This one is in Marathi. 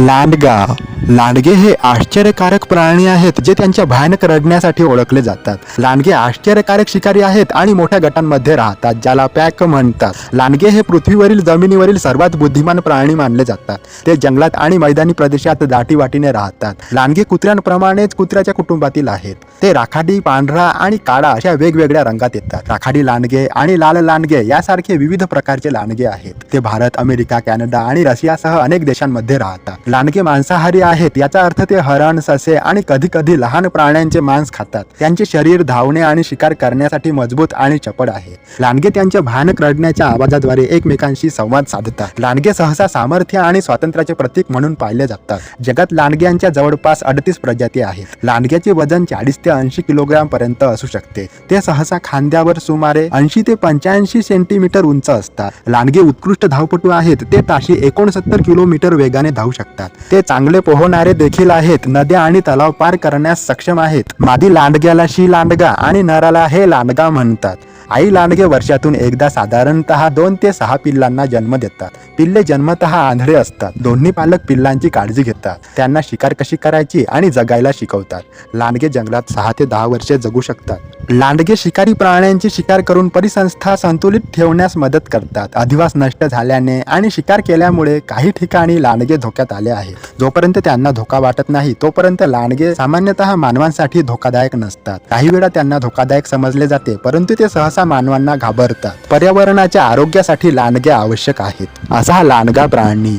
लांडगा लांडगे हे आश्चर्यकारक प्राणी आहेत जे त्यांच्या भयानक रडण्यासाठी ओळखले जातात. लांडगे आश्चर्यकारक शिकारी आहेत आणि मोठ्या गटांमध्ये राहतात ज्याला पॅक म्हणतात. लांडगे हे पृथ्वीवरील जमिनीवरील सर्वात बुद्धिमान प्राणी मानले जातात. ते जंगलात आणि मैदानी प्रदेशात दाटीवाटीने राहतात. लांडगे कुत्र्यांप्रमाणेच कुत्र्याच्या कुटुंबातील आहेत. ते राखाडी पांढरा आणि काळा अशा वेगवेगळ्या रंगात येतात. राखाडी लांडगे आणि लाल लांडगे यासारखे विविध प्रकारचे लांडगे आहेत. ते भारत अमेरिका कॅनडा आणि रशियासह अनेक देशांमध्ये राहतात. लांडगे मांसाहारी आहेत. याचा अर्थ ते हरण ससे आणि कधी कधी लहान प्राण्यांचे मांस खातात. त्यांचे शरीर धावणे आणि शिकार करण्यासाठी मजबूत आणि चपळ आहे. लांडगे त्यांच्या भयानक रडण्याच्या आवाजाद्वारे एकमेकांशी संवाद साधतात. लांडगे सहसा सामर्थ्य आणि स्वातंत्र्याचे प्रतीक म्हणून पाहिले जातात. जगात लांडग्यांच्या जवळपास अडतीस प्रजाती आहेत. लांडग्याचे वजन चाळीस ते ऐंशी किलोग्राम पर्यंत असू शकते. ते सहसा खांद्यावर सुमारे ऐंशी ते पंच्याऐंशी सेंटीमीटर उंच असतात. लांडगे उत्कृष्ट धावपटू आहेत. ते ताशी एकोणसत्तर किलोमीटर वेगाने धावू शकतात. ते चांगले पोहणारे देखील आहेत. नद्या आणि तलाव पार करण्यास सक्षम आहेत. मादी लांडग्याला शी लांडगा आणि नराला हे लांडगा म्हणतात. आई लांडगे वर्षातून एकदा साधारणतः दोन ते सहा पिल्लांना जन्म देतात. पिल्ले जन्मतः आंधळे असतात. दोन्ही पालक पिल्लांची काळजी घेतात. त्यांना शिकार कशी करायची आणि जगायला शिकवतात. लांडगे जंगलात सहा ते दहा वर्षे जगू शकतात. लांडगे शिकारी प्राण्यांची शिकार करून परिसंस्था संतुलित ठेवण्यास मदत करतात. अधिवास नष्ट झाल्याने आणि शिकार केल्यामुळे काही ठिकाणी लांडगे धोक्यात आले आहेत. जोपर्यंत त्यांना धोका वाटत नाही तोपर्यंत लांडगे सामान्यतः मानवांसाठी धोकादायक नसतात. काही वेळा त्यांना धोकादायक समजले जाते परंतु ते सहज सहसा मानवांना घाबरतात. पर्यावरणाच्या आरोग्यासाठी लांडग्या आवश्यक आहेत. असा हा लांडगा प्राणी.